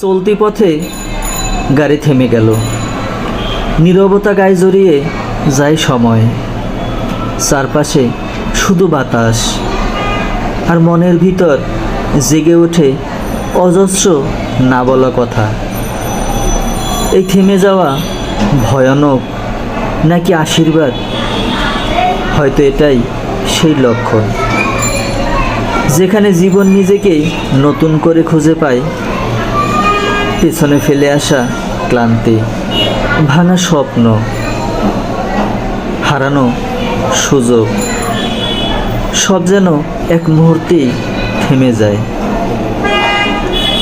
চলতি পথে গাড়ি থেমে গেল। নীরবতা গায়ে জড়িয়ে যায় সময়। চারপাশে শুধু বাতাস আর মনের ভিতর জেগে ওঠে অজস্র না বলা কথা। এই থেমে যাওয়া ভয়ানক নাকি আশীর্বাদ? হয়তো এটাই সেই লক্ষণ। যেখানে জীবন নিজেকেই নতুন করে খুঁজে পায় পেছনে ফেলে আসা ক্লান্তি, ভাঙা স্বপ্ন, হারানো সুযোগ, সব যেন এক মুহূর্তেই থেমে যায়।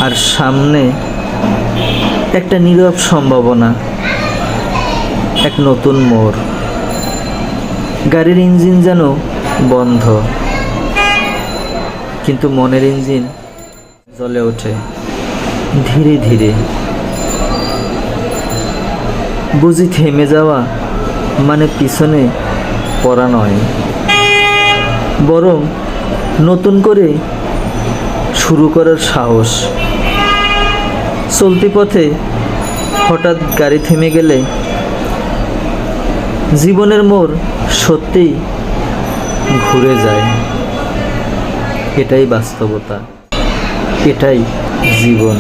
আর সামনে একটা নীরব সম্ভাবনা, এক নতুন মোড়। গাড়ির ইঞ্জিন যেন বন্ধ, কিন্তু মনের ইঞ্জিন জ্বলে ওঠে। ধীরে ধীরে। বুঝি থেমে যাওয়া মানে পিছনে পড়া নয়। বরং নতুন করে শুরু করার সাহস। চলতি পথে হঠাৎ গাড়ি থেমে গেলে জীবনের মোড় সত্যিই ঘুরে যায়। এটাই বাস্তবতা। এটাই জীবন।